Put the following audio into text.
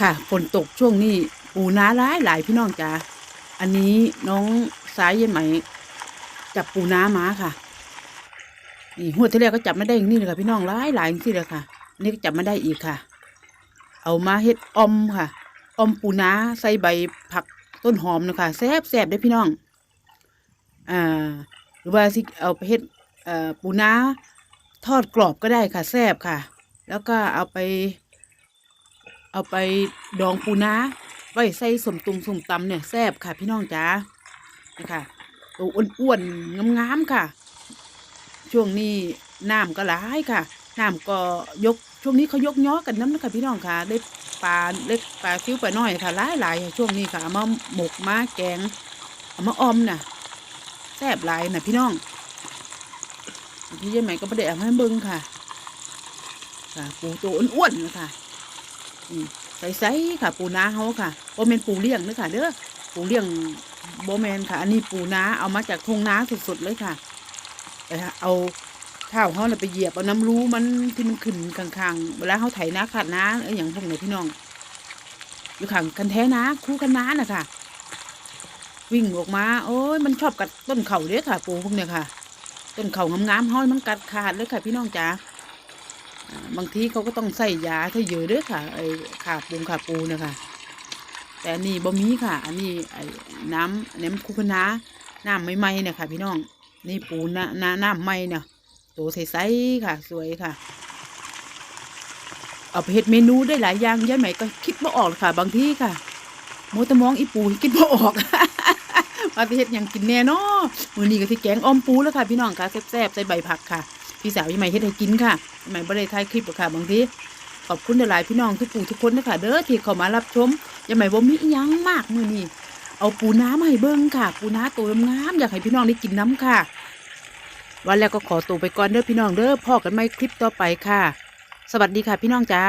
ค่ะฝนตกช่วงนี้ปูนาหลายหลายพี่น้องจ๋าอันนี้น้องสายเย็นไหมจับปูนามาค่ะนี่หัวที่แรกก็จับไม่ได้อย่างนี้เลยค่ะพี่น้องหลายหลายอย่างที่เลยค่ะ นี่ก็จับไม่ได้อีกค่ะ เอามาเฮ็ดอมค่ะอมปูนาใส่ใบผักต้นหอมนะคะแซ่บแซ่บได้พี่น้องอ่าหรือว่าสิเอาไปเฮ็ดอ่อปูนาทอดกรอบก็ได้ค่ะแซ่บค่ะ แล้วก็เอาไป เอาไปดองปูนาไว้ใส่สมตุงสมตำเนี่ยแซ่บค่ะ พี่น้องจ๋านะคะตัวอ้วนๆงามๆค่ะ ช่วงนี้น้ำก็หลายค่ะน้ำก็ยกช่วงนี้เขายกย้อกันน้ำนะคะพี่น้องค่ะ ได้ปลาเล็กปลาซิวปลาน้อยค่ะหลายหลายช่วงนี้ค่ะเอามาหมกมาแกงเอามาออมน่ะแซ่บหลายน่ะพี่น้องพี่ยายใหม่ก็ไม่ได้เอาให้เบิ้งค่ะค่ะปูตัวอ้วนๆนะคะ ใสๆค่ะ ปูนาเขาค่ะโบแมนปูเลี้ยงเด้อค่ะเด้อปูเลี้ยงโบแมนค่ะ อันนี้ปูนาเอามาจากทงนาสดๆเลยค่ะเอาเท้าเขาน่ะไปเหยียบเอาน้ำรู้มันที่มันขึ้นข้างๆเวลาเขาไถนาขาดนาเอออย่างพวกนี้พี่น้อง อยู่ข้างกันแท้นาคู่กันนาน่ะค่ะ วิ่งออกมา โอ้ยมันชอบกัดต้นเข่าเลยค่ะ ปูพวกเนี้ยค่ะ ต้นเข่างามๆห้อยมันกัดขาดเลยค่ะ พี่น้องจ๋า บางทีเขาก็ต้องใส่ยาถ้าเยอะด้อค่ะไอ้ขาปูขาปูเนะคะแต่อันนี้บ่มีค่ะ อันนี้ไอ้น้ำอันนี้มันคุกน้าน้ำใหม่ๆเนี่ยค่ะพี่น้องนี่ปูน้ำน้ำน้ำใหม่เนี่ยตัวใสๆค่ะ สวยค่ะ เอาไปเฮ็ดเมนูได้หลายอย่างยายใหมก็คิดบ่ออกค่ะ บางทีค่ะโมแตะมองอีปูคิดบ่ออกว่าไปเฮ็ดยังกินแน่นาะมื้อนี้ก็สิแกงอ้อมปูแล้วค่ะ พี่น้องค่ะแซ่บๆใส่ใบผักค่ะ พี่สาวยี่ใหม่เฮ็ดให้กินค่ะยายใหม่บ่ได้ถ่ายคลิปหรอกค่ะบางทีขอบคุณหลายพี่น้องทุกปู่ทุกคนนะคะเด้อที่เข้ามารับชมยี่ใหม่บ่มีอิหยังมากมื้อนี้เอาปูน้ำให้เบิ่งค่ะ ปูน้าตัวงามอยากให้พี่น้องได้กินน้ำค่ะ วันแล้วก็ขอตัวไปก่อนเด้อพี่น้องเด้อพ่อกันใหม่คลิปต่อไปค่ะ สวัสดีค่ะพี่น้องจ้า